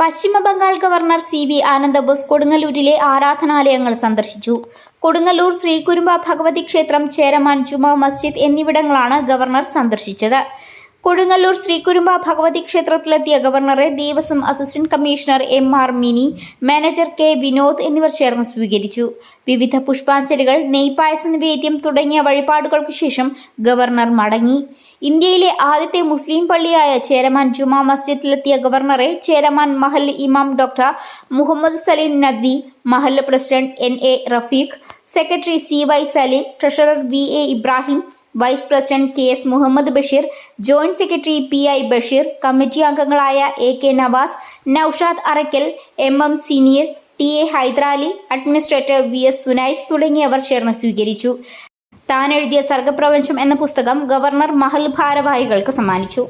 പശ്ചിമ Bengal governor C V Ananda Bose കൊടുങ്ങല്ലൂരിലെ ആരാധനാലയങ്ങൾ സന്ദർശിച്ചു. കൊടുങ്ങല്ലൂർ ശ്രീകുരുമ്പ ഭഗവതി ക്ഷേത്രം ചേരമാൻ ജുമാ മസ്ജിദ് എന്നിവിടങ്ങളാണ് ഗവർണർ സന്ദർശിച്ചത്. കൊടുങ്ങല്ലൂർ ശ്രീകുരുമ്പ ഭഗവതി ക്ഷേത്രത്തിലെത്തിയ ഗവർണറെ Devaswom assistant commissioner M R Mini manager K Vinod എന്നിവർ ചേർന്ന് സ്വീകരിച്ചു. വിവിധ പുഷ്പാഞ്ജലികൾ നെയ്പായസ നിവേദ്യം തുടങ്ങിയ വഴിപാടുകൾക്ക് ശേഷം ഗവർണർ മടങ്ങി. ഇന്ത്യയിലെ ആദ്യത്തെ മുസ്ലിം പള്ളിയായ ചേരമാൻ ജുമാ മസ്ജിദിലെത്തിയ ഗവർണറെ ചേരമാൻ മഹൽ ഇമാം doctor Muhammad Saleem Nadvi Mahal president N A Rafeeq secretary C Y Saleem treasurer V A Ibrahim vice president K S Muhammad Basheer joint secretary P I Basheer committee അംഗങ്ങളായ A K Navas Noushad Arakkal M M senior T A Hydarali administrator V S Sunais തുടങ്ങിയവർ ചേർന്ന് സ്വീകരിച്ചു. താൻ എഴുതിയ സർഗപ്രപഞ്ചം എന്ന പുസ്തകം governor Mahal ഭാരവാഹികൾക്ക് സമ്മാനിച്ചു.